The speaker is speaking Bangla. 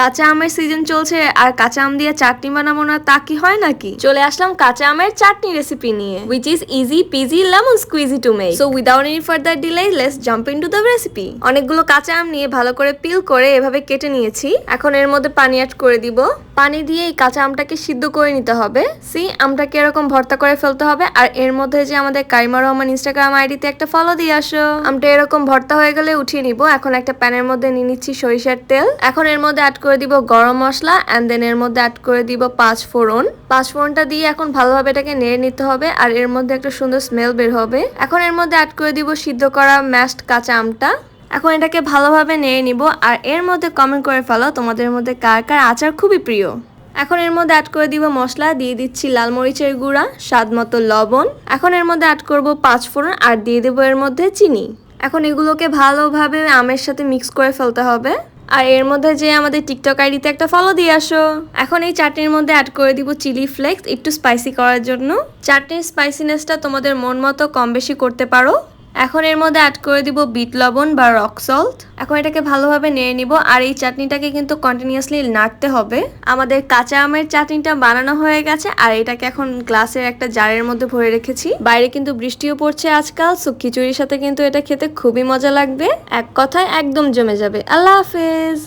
কাঁচা আমের সিজন চলছে আর কাঁচা আম দিয়ে চাটনি বানাবো না, তা কি হয় নাকি? চলে আসলাম কাঁচা আমের চাটনি রেসিপি নিয়ে which is easy peasy lemon squeezy to make so without any further delay let's jump into the recipe অনেকগুলো কাঁচা আম নিয়ে ভালো করে পিল করে এভাবে কেটে নিয়েছি। এখন এর মধ্যে পানি অ্যাড করে দিব। পানি দিয়ে এই কাঁচা আমটাকে সিদ্ধ করে নিতে হবে। সি আমটাকে এরকম ভর্তা করে ফেলতে হবে। আর এর মধ্যে যে আমাদের কাইমা রহমান ইনস্টাগ্রাম আইডিতে একটা ফলো দিয়ে আসো। আমটা এরকম ভর্তা হয়ে গেলে উঠিয়ে নিব। এখন একটা প্যানের মধ্যে নিয়ে নিচ্ছি সরিষার তেল। এখন এর মধ্যে অ্যাড করে দিব গরম মশলা অ্যান্ড দেন এর মধ্যে অ্যাড করে দিব পাঁচ ফোড়ন। পাঁচ ফোড়নটা দিয়ে এখন ভালোভাবে এটাকে নেড়ে নিতে হবে আর এর মধ্যে একটা সুন্দর স্মেল বের হবে। এখন এর মধ্যে অ্যাড করে দিব সিদ্ধ করা ম্যাশড কাঁচা আমটা। এখন এটাকে ভালোভাবে নেড়ে নিব আর এর মধ্যে কমেন্ট করে ফেলো তোমাদের মধ্যে কার কার আচার খুবই প্রিয়। এখন এর মধ্যে অ্যাড করে দিব মশলা, দিয়ে দিচ্ছি লাল মরিচের গুঁড়া, স্বাদ মতো লবণ। এখন এর মধ্যে অ্যাড করব পাঁচ ফোড়ন আর দিয়ে দেবো এর মধ্যে চিনি। এখন এগুলোকে ভালোভাবে আমের সাথে মিক্স করে ফেলতে হবে। আর এর মধ্যে যে আমাদের টিকটক আইডিতে একটা ফলো দিয়ে আসো। এখন এই চাটনির মধ্যে অ্যাড করে দিব চিলি ফ্লেক্স একটু স্পাইসি করার জন্য। চাটনির স্পাইসিনেসটা তোমাদের মন মতো কম বেশি করতে পারো। এখন এর মধ্যে অ্যাড করে দিব বিট লবণ বা রক সল্ট এখন এটাকে ভালোভাবে নেড়ে নিব, আর এই চাটনিটাকে কিন্তু কন্টিনিউয়াসলি নাড়তে হবে। আমাদের কাঁচা আমের চাটনিটা বানানো হয়ে গেছে, আর এটাকে এখন গ্লাসের একটা জারের মধ্যে ভরে রেখেছি। বাইরে কিন্তু বৃষ্টিও পড়ছে আজকাল সো খিচুড়ির সাথে কিন্তু এটা খেতে খুবই মজা লাগবে। এক কথায় একদম জমে যাবে। আল্লাহ হাফেজ!